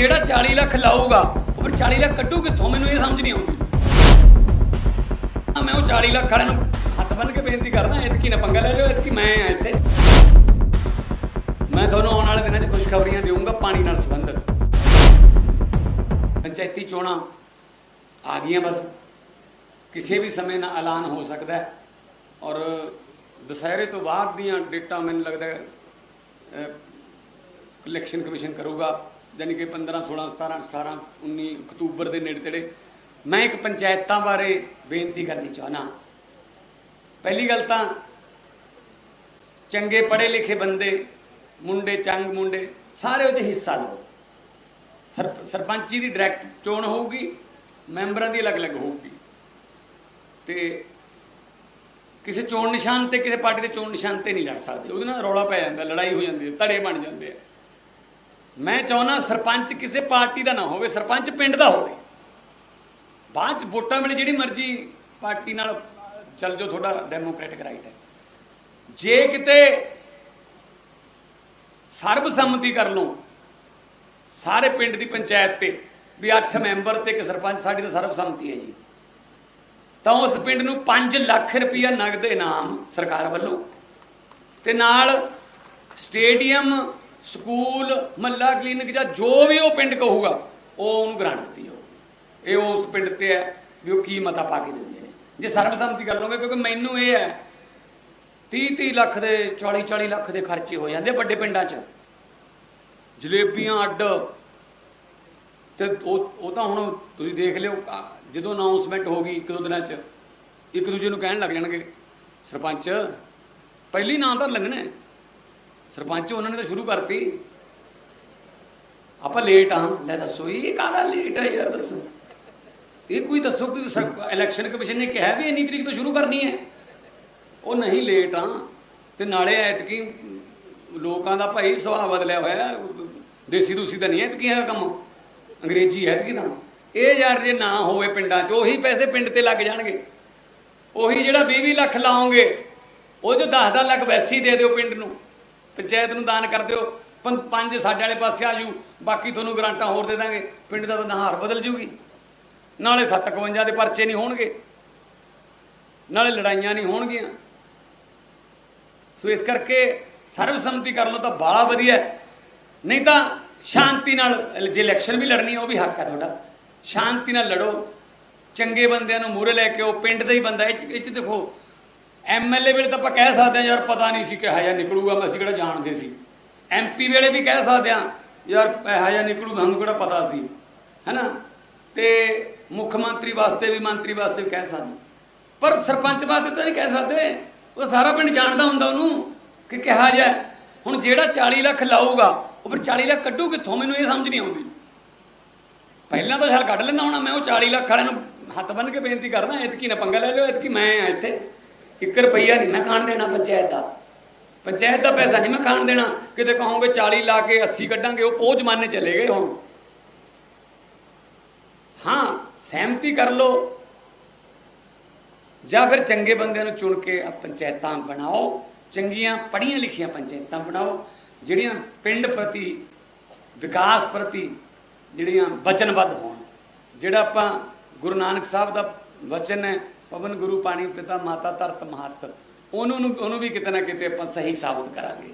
ਜਿਹੜਾ 40 ਲੱਖ ਲਾਊਗਾ, ਉਹ ਫਿਰ 40 ਲੱਖ ਕੱਢੂ ਕਿੱਥੋਂ? ਮੈਨੂੰ ਇਹ ਸਮਝ ਨਹੀਂ ਆਉਂਦੀ। ਮੈਂ ਉਹ 40 ਲੱਖ ਵਾਲਿਆਂ ਨੂੰ ਹੱਥ ਬੰਨ ਕੇ ਬੇਨਤੀ ਕਰਦਾ, ਇਤਕੀ ਨਾ ਪੰਗਾ ਲੈ ਲਿਓ, ਇਤਕੀ ਮੈਂ ਆ ਇੱਥੇ। ਮੈਂ ਤੁਹਾਨੂੰ ਆਉਣ ਵਾਲੇ ਦਿਨਾਂ 'ਚ ਖੁਸ਼ਖਬਰੀਆਂ ਦੇਵਾਂਗਾ ਪਾਣੀ ਨਾਲ ਸੰਬੰਧਿਤ। ਪੰਚਾਇਤੀ ਚੋਣਾਂ ਆ ਗਈਆਂ ਬਸ। ਕਿਸੇ ਵੀ ਸਮੇਂ ਨਾਲ ਐਲਾਨ ਹੋ ਸਕਦਾ ਹੈ। ਔਰ ਦੁਸਹਿਰੇ ਤੋਂ ਬਾਅਦ ਦੀਆਂ ਡੇਟਾਂ ਮੈਨੂੰ ਲੱਗਦਾ ਇਲੈਕਸ਼ਨ ਕਮਿਸ਼ਨ ਕਰੂਗਾ। ਯਾਨੀ ਕਿ 15 16 17 18 19 ਅਕਤੂਬਰ ਦੇ ਨੇੜੇ ਤੇੜੇ, ਮੈਂ ਇੱਕ ਪੰਚਾਇਤਾਂ ਬਾਰੇ ਬੇਨਤੀ ਕਰਨੀ ਚਾਹਨਾ ਪਹਿਲੀ ਗੱਲ ਤਾਂ ਚੰਗੇ ਪੜ੍ਹੇ ਲਿਖੇ ਬੰਦੇ, ਮੁੰਡੇ ਚੰਗ ਮੁੰਡੇ, ਸਾਰੇ ਉਹਦੇ ਹਿੱਸਾ ਲਓ। ਸਰ, ਸਰਪੰਚੀ ਦੀ ਡਾਇਰੈਕਟ ਚੋਣ ਹੋਊਗੀ, ਮੈਂਬਰਾਂ ਦੀ ਅਲੱਗ-ਅਲੱਗ ਹੋਊਗੀ। ਤੇ ਕਿਸੇ ਚੋਣ ਨਿਸ਼ਾਨ ਤੇ, ਕਿਸੇ ਪਾਰਟੀ ਦੇ ਚੋਣ ਨਿਸ਼ਾਨ ਤੇ ਨਹੀਂ ਲੜ ਸਕਦੇ। ਉਹਦੇ ਨਾਲ ਰੌਲਾ ਪੈ ਜਾਂਦਾ, ਲੜਾਈ ਹੋ ਜਾਂਦੀ ਹੈ, ਧੜੇ ਬਣ ਜਾਂਦੇ ਆ। ਮੈਂ ਚਾਹੁੰਦਾ ਸਰਪੰਚ ਕਿਸੇ ਪਾਰਟੀ ਦਾ ਨਾ ਹੋਵੇ, ਸਰਪੰਚ ਪਿੰਡ ਦਾ ਹੋਵੇ। ਬਾਅਦ ਚ ਵੋਟਾਂ ਵੇਲੇ ਜਿਹੜੀ ਮਰਜ਼ੀ ਪਾਰਟੀ ਨਾਲ, ਚੱਲ ਜਾਓ ਤੁਹਾਡਾ ਡੈਮੋਕ੍ਰੈਟਿਕ ਰਾਈਟ ਹੈ। ਜੇ ਕਿਤੇ ਸਰਬਸੰਮਤੀ ਕਰ ਲਓ, ਸਾਰੇ ਪਿੰਡ ਦੀ ਪੰਚਾਇਤ ਤੇ, ਵੀ 8 ਮੈਂਬਰ ਤੇ ਇੱਕ ਸਰਪੰਚ ਸਾਡੀ ਤਾਂ ਸਰਬਸੰਮਤੀ ਹੈ ਜੀ। ਤਾਂ ਉਸ ਪਿੰਡ ਨੂੰ 5 ਲੱਖ ਰੁਪਇਆ ਨਗਦ ਇਨਾਮ ਸਰਕਾਰ ਵੱਲੋਂ ਤੇ ਨਾਲ ਸਟੇਡੀਅਮ ਸਕੂਲ ਮੱਲਾ ਕਲੀਨਿਕ ਜਾਂ ਜੋ ਵੀ ਉਹ ਪਿੰਡ ਕਹੂਗਾ, ਉਹ ਉਹਨੂੰ ਗ੍ਰਾਂਟ ਦਿੱਤੀ ਜਾਊਗੀ। ਇਹ ਉਸ ਪਿੰਡ ਤੇ ਹੈ ਵੀ ਉਹ ਕੀ ਮਤਾ ਪਾ ਕੇ ਦਿੰਦੇ ਨੇ। ਜੇ ਸਰਬਸੰਮਤੀ ਕਰ ਲਓਗੇ ਕਿਉਂਕਿ ਮੈਨੂੰ ਇਹ ਹੈ 30 30 ਲੱਖ ਦੇ 40 40 ਲੱਖ ਦੇ ਖਰਚੇ ਹੋ ਜਾਂਦੇ ਵੱਡੇ ਪਿੰਡਾਂ 'ਚ। ਜਲੇਬੀਆਂ ਅੱਡ। ਤੇ ਉਹ ਉਹ ਤਾਂ ਹੁਣ ਤੁਸੀਂ ਦੇਖ ਲਿਓ ਜਦੋਂ ਅਨਾਉਂਸਮੈਂਟ ਹੋ ਗਈ ਇੱਕ ਦੋ ਦਿਨਾਂ 'ਚ ਇੱਕ ਦੂਜੇ ਨੂੰ ਕਹਿਣ ਲੱਗ ਜਾਣਗੇ, ਸਰਪੰਚ, ਪਹਿਲੀ ਨਾਂ ਤਾਂ ਲੈਣੇ ਸਰਪੰਚ ਉਹਨਾਂ ਨੇ ਤਾਂ ਸ਼ੁਰੂ ਕਰਤੀ। ਆਪਾਂ ਲੇਟ ਆ, ਲੈ ਦੱਸੋ, ਇਹ ਕਾਹਦਾ ਲੇਟ ਹੈ ਯਾਰ, ਦੱਸੋ। ਇਹ ਕੋਈ ਦੱਸੋ, ਕੋਈ ਇਲੈਕਸ਼ਨ ਕਮਿਸ਼ਨ ਨੇ ਕਿਹਾ ਵੀ ਇੰਨੀ ਤਰੀਕ ਤੋਂ ਸ਼ੁਰੂ ਕਰਨੀ ਹੈ? ਉਹ ਨਹੀਂ ਲੇਟ ਆ, ਤੇ ਨਾਲੇ ਐਤਕੀ ਲੋਕਾਂ ਦਾ ਭਾਈ ਸੁਭਾਅ ਬਦਲਿਆ ਹੋਇਆ, ਦੇਸੀ ਦੂਸੀ ਤਾਂ ਨਹੀਂ ਐਤਕੀ ਹੈ ਕੰਮ। ਅੰਗਰੇਜ਼ੀ ਐਤਕੀ ਤਾਂ। ਇਹ ਯਾਰ ਜੇ ਨਾ ਹੋਵੇ ਪਿੰਡਾਂ 'ਚ, ਉਹੀ ਪੈਸੇ ਪਿੰਡ ਤੇ ਲੱਗ ਜਾਣਗੇ। ਉਹੀ ਜਿਹੜਾ 20 ਲੱਖ ਲਾਉਂਗੇ ਉਹ ਜੋ 10-10 ਲੱਖ ਵੈਸੀ ਦੇ ਦਿਓ ਪਿੰਡ ਨੂੰ। ਪੰਚਾਇਤ ਨੂੰ ਦਾਨ ਕਰ ਦਿਓ। ਪੰ- ਪੰਜ ਸਾਡੇ ਵਾਲੇ ਪਾਸੇ ਆ ਜੂ। ਬਾਕੀ ਤੁਹਾਨੂੰ ਗਰਾਂਟਾਂ ਹੋਰ ਦੇ ਦਾਂਗੇ। ਪਿੰਡ ਦਾ ਤਾਂ ਨਹਾਰ ਬਦਲ ਜੂਗੀ। ਨਾਲੇ 751 ਦੇ ਪਰਚੇ ਨਹੀਂ ਹੋਣਗੇ। ਨਾਲੇ ਲੜਾਈਆਂ ਨਹੀਂ ਹੋਣਗੀਆਂ। ਸੋ ਇਸ ਕਰਕੇ ਸਰਬਸੰਮਤੀ ਕਰ ਲਓ ਤਾਂ ਬਾਲਾ ਵਧੀਆ ਨਹੀਂ ਤਾਂ ਸ਼ਾਂਤੀ ਨਾਲ, ਜੇ ਇਲੈਕਸ਼ਨ ਵੀ ਲੜਨੀ ਹੈ ਉਹ ਵੀ ਹੱਕ ਹੈ ਤੁਹਾਡਾ। ਸ਼ਾਂਤੀ ਨਾਲ ਲੜੋ। ਚੰਗੇ ਬੰਦਿਆਂ ਨੂੰ ਮੂਹਰੇ ਲੈ ਕੇ ਉਹ ਪਿੰਡ ਦਾ ਹੀ ਬੰਦਾ, ਇਹ 'ਚ ਇਹ 'ਚ ਦੇਖੋ। ਐਮਐਲਏ ਵੇਲੇ ਤਾਂ ਆਪਾਂ ਕਹਿ ਸਕਦੇ ਹਾਂ, ਯਾਰ ਪਤਾ ਨਹੀਂ ਸੀ ਕਿ ਹਜਾ ਨਿਕਲੂਗਾ, ਮੈਂ ਅਸੀਂ ਕਿਹੜਾ ਜਾਣਦੇ ਸੀ। ਐਮਪੀ ਵੇਲੇ ਵੀ ਕਹਿ ਸਕਦੇ ਹਾਂ, ਯਾਰ ਹਜਾ ਨਿਕਲੂ, ਸਾਨੂੰ ਕਿਹੜਾ ਪਤਾ ਸੀ, ਹੈਨਾ? ਤੇ ਮੁੱਖ ਮੰਤਰੀ ਵਾਸਤੇ ਵੀ, ਮੰਤਰੀ ਵਾਸਤੇ ਵੀ ਕਹਿ ਸਕਦੇ। ਪਰ ਸਰਪੰਚ ਵਾਸਤੇ ਤਾਂ ਨਹੀਂ ਕਹਿ ਸਕਦੇ। ਉਹ ਸਾਰਾ ਪਿੰਡ ਜਾਣਦਾ ਹੁੰਦਾ ਉਹਨੂੰ ਕਿ ਕਿਹਾ ਜਾ ਹੁਣ ਜਿਹੜਾ 40 ਲੱਖ ਲਾਊਗਾ, ਉਹ ਫਿਰ 40 ਲੱਖ ਕੱਢੂ ਕਿੱਥੋਂ? ਮੈਨੂੰ ਇਹ ਸਮਝ ਨਹੀਂ ਆਉਂਦੀ। ਪਹਿਲਾਂ ਤਾਂ ਸ਼ਾਲ ਕੱਢ ਲੈਂਦਾ ਹੋਣਾ ਮੈਂ, ਉਹ 40 ਲੱਖ ਵਾਲਿਆਂ ਨੂੰ ਹੱਥ ਬੰਨ ਕੇ ਬੇਨਤੀ ਕਰਦਾ ਇਤਕੀ ਨਾ ਪੰਗਾ ਲੈ ਲਿਓ ਇਤਕੀ ਮੈਂ ਆ ਇੱਥੇ। 1 ਰੁਪਈਆ ਨਹੀਂ ਮੈਂ ਖਾਣ ਦੇਣਾ ਪੰਚਾਇਤ ਦਾ। ਪੰਚਾਇਤ ਦਾ ਪੈਸਾ ਨਹੀਂ ਮੈਂ ਖਾਣ ਦੇਣਾ। ਕਿਤੇ ਕਹੋਗੇ 40 ਲਾ ਕੇ 80 ਕੱਢਾਂਗੇ, ਉਹ ਉਹ ਜ਼ਮਾਨੇ ਚਲੇ ਗਏ ਹੁਣ। ਹਾਂ, ਸਹਿਮਤੀ ਕਰ ਲਓ। ਜਾਂ ਫਿਰ ਚੰਗੇ ਬੰਦਿਆਂ ਨੂੰ ਚੁਣ ਕੇ ਪੰਚਾਇਤਾਂ ਬਣਾਓ। ਚੰਗੀਆਂ ਪੜ੍ਹੀਆਂ ਲਿਖੀਆਂ ਪੰਚਾਇਤਾਂ ਬਣਾਓ, ਜਿਹੜੀਆਂ ਪਿੰਡ ਪ੍ਰਤੀ, ਵਿਕਾਸ ਪ੍ਰਤੀ ਜਿਹੜੀਆਂ ਵਚਨਬੱਧ ਹੋਣ। ਜਿਹੜਾ ਆਪਾਂ ਗੁਰੂ ਨਾਨਕ ਸਾਹਿਬ ਦਾ ਵਚਨ ਹੈ ਪਵਨ ਗੁਰੂ ਪਾਣੀ ਪਿਤਾ ਮਾਤਾ ਧਰਤ ਮਹੱਤ। ਉਹਨੂੰ ਨੂੰ- ਉਹਨੂੰ ਵੀ ਕਿਤੇ ਨਾ ਕਿਤੇ ਆਪਾਂ ਸਹੀ ਸਾਬਤ ਕਰਾਂਗੇ।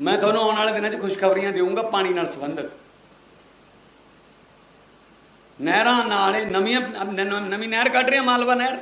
ਮੈਂ ਤੁਹਾਨੂੰ ਆਉਣ ਵਾਲੇ ਦਿਨਾਂ 'ਚ ਖੁਸ਼ਖਬਰੀਆਂ ਦੇਵਾਂਗਾ ਪਾਣੀ ਨਾਲ ਸੰਬੰਧਿਤ। ਨਹਿਰਾਂ ਨਾਲ ਨਵੀਆਂ ਨਵੀਂ ਨਹਿਰ ਕੱਢ ਰਿਹਾ ਮਾਲਵਾ ਨਹਿਰ।